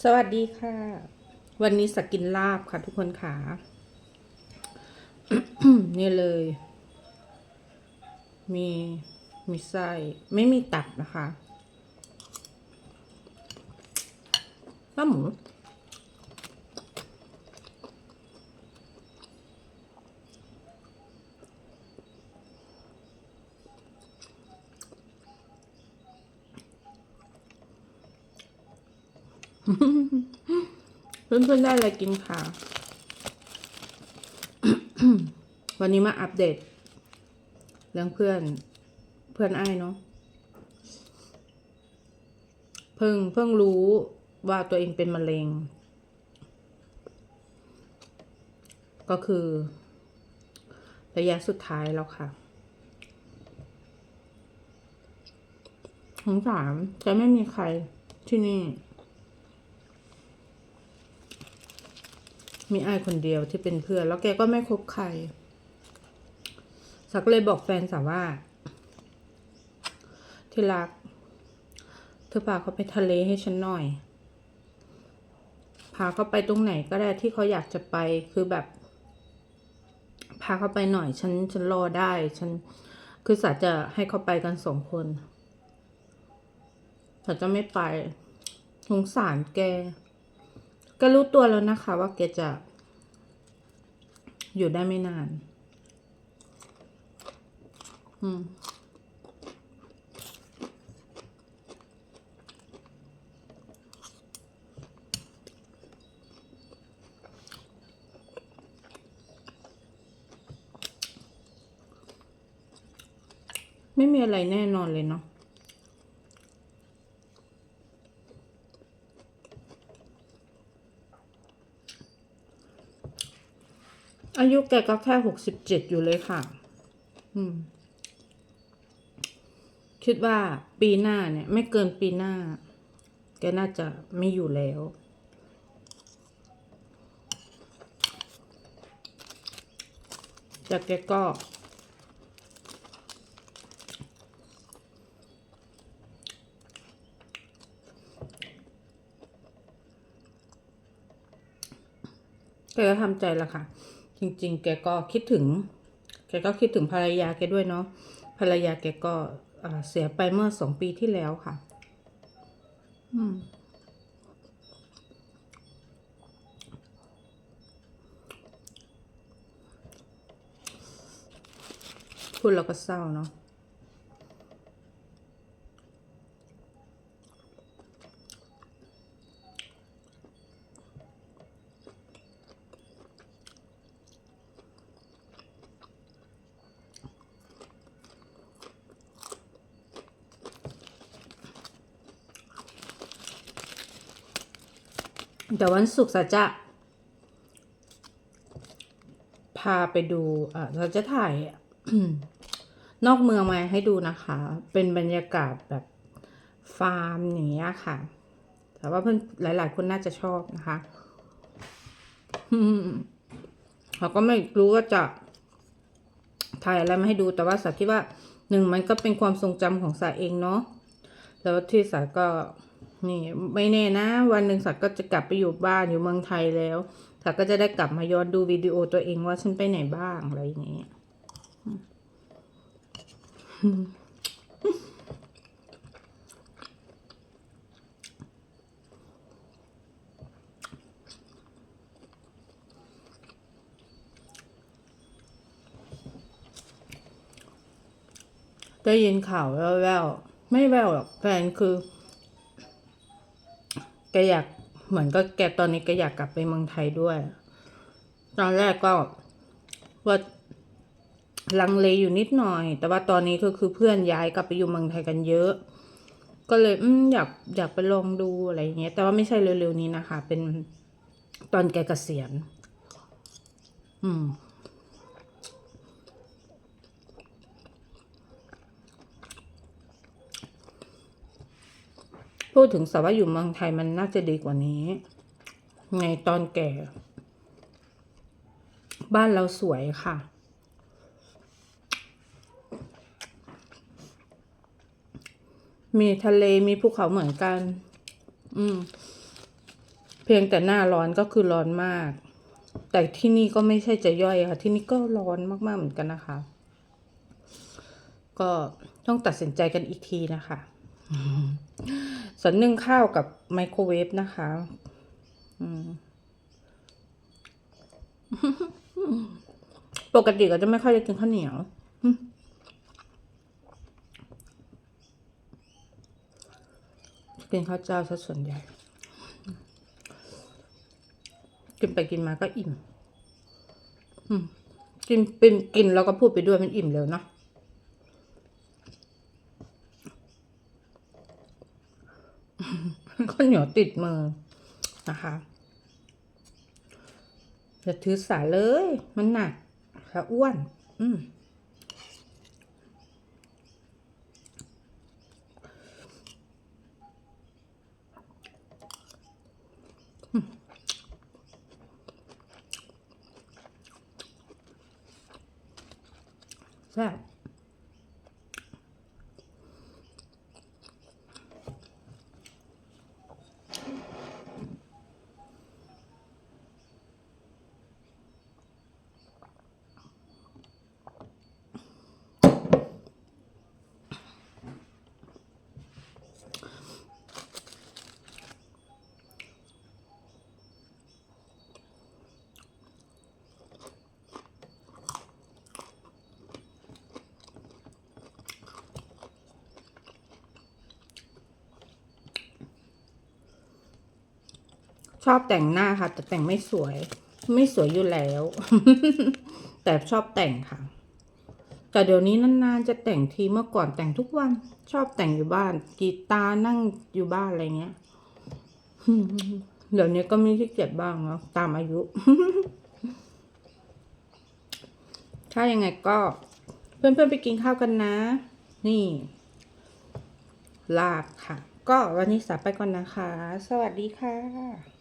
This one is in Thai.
สวัสดีค่ะ วันนี้สกกินลาบค่ะทุกคนค่ะ นี่เลย มีมีไส้ไม่มีตับนะคะป้าหมู เพื่อนๆได้อะไรกินค่ะ วันนี้มาอัปเดต เรื่องเพื่อนเพื่อนไอ้เนาะเพิ่งเพิ่งรู้ว่าตัวเองเป็นมะเร็ง ก็คือ ระยะสุดท้ายแล้วค่ะสงสารจะไม่มีใครที่นี่ มีไอ้ายคนเดียวที่เป็นเพื่อน แล้วแกก็ไม่คบใคร สักเลยบอกแฟนสาวว่า ที่รัก เธอพาเขาไปทะเลให้ฉันหน่อย พาเขาไปตรงไหนก็ได้ที่เขาอยากจะไป คือแบบ พาเขาไปหน่อย ฉัน ฉันรอได้ ฉัน คือสาจะให้เขาไปกันสองคนสาจะไม่ไปสงสารแก ก็รู้ตัวแล้วนะคะว่าแกจะ อยู่ได้ไม่นาน อืมไม่มีอะไรแน่นอนเลยเนาะ อายุแกก็แค่หกสิบเจ็ดอยู่เลยค่ะ อืม คิดว่าปีหน้าเนี่ย ไม่เกินปีหน้า แกน่าจะไม่อยู่แล้วแต่แกก็ แกก็ทำใจละค่ะ จริง ๆ แกก็คิดถึง แกก็คิดถึงภรรยาแกด้วยเนาะ ภรรยาแกก็อ่าเสียไปเมื่อสองปีที่แล้วค่ะ อืมพูดแล้วก็เศร้าเนาะ แต่วันศุกร์สัจจะ พาไปดูอ่าเราจะถ่ายนอกเมืองมาให้ดูนะคะ เป็นบรรยากาศแบบฟาร์มอย่างเงี้ยค่ะ แต่ว่าเพื่อนหลาย ๆ คนน่าจะชอบนะคะเราก็ไม่รู้ว่าจะถ่ายอะไรมาให้ดู แต่ว่าสาคิดว่าหนึ่งมันก็เป็นความทรงจำของสาเองเนาะ แล้วที่สาก็ นี่ไม่แน่นะ วันหนึ่งสักก็จะกลับไปอยู่บ้านอยู่เมืองไทยแล้วสักก็จะได้กลับมาย้อนดูวิดีโอตัวเองว่าฉันไปไหนบ้างอะไรอย่างเงี้ยได้ยินข่าวแววๆไม่แววหรอกแฟนคือ แกอยากเหมือนก็แกตอนนี้แกอยากกลับไปเมืองไทยด้วย ตอนแรกก็ว่าลังเลอยู่นิดหน่อย แต่ว่าตอนนี้ก็คือเพื่อนย้ายกลับไปอยู่เมืองไทยกันเยอะ ก็เลยอืมอยากอยากไปลองดูอะไรอย่างเงี้ย แต่ว่าไม่ใช่เร็วๆนี้นะคะ เป็นตอนแกเกษียณ อืม พูดถึงสาวว่าอยู่เมืองไทยมันน่าจะดีกว่านี้ ในตอนแก่ บ้านเราสวยค่ะ มีทะเลมีภูเขาเหมือนกัน อืมพียงแต่หน้าร้อนก็คือร้อนมาก แต่ที่นี่ก็ไม่ใช่จะย่อยค่ะ ที่นี่ก็ร้อนมากๆเหมือนกันนะคะ ก็ต้องตัดสินใจกันอีกทีนะคะ ส่วนนึ่งข้าวกับไมโครเวฟนะคะอืปกติก็จะไม่ค่อยได้กินข้าวเหนียวกินข้าวเจ้าซะส่วนใหญ่ กินไปกินมาก็อิ่มอืมกินเป็นกินแล้วก็พูดไปด้วยมันอิ่มเร็วเนาะ ข้าวเหนียวติดมือนะคะอย่าถือสาเลย มันหนักค่ะอ้วน อืมแซ่บ ชอบแต่งหน้าค่ะ แต่แต่งไม่สวย ไม่สวยอยู่แล้ว แต่ชอบแต่งค่ะ แต่เดี๋ยวนี้นานๆจะแต่งทีเมื่อก่อนแต่งทุกวัน ชอบแต่งอยู่บ้าน กีตาร์นั่งอยู่บ้านอะไรเงี้ยเดี๋ยวนี้ก็มีที่เกียจบ้างเนาะตามอายุ ถ้ายังไงก็ เพื่อนๆไปกินข้าวกันนะ นี่ ลาบค่ะ ก็วันนี้สาไปก่อนนะคะ สวัสดีค่ะ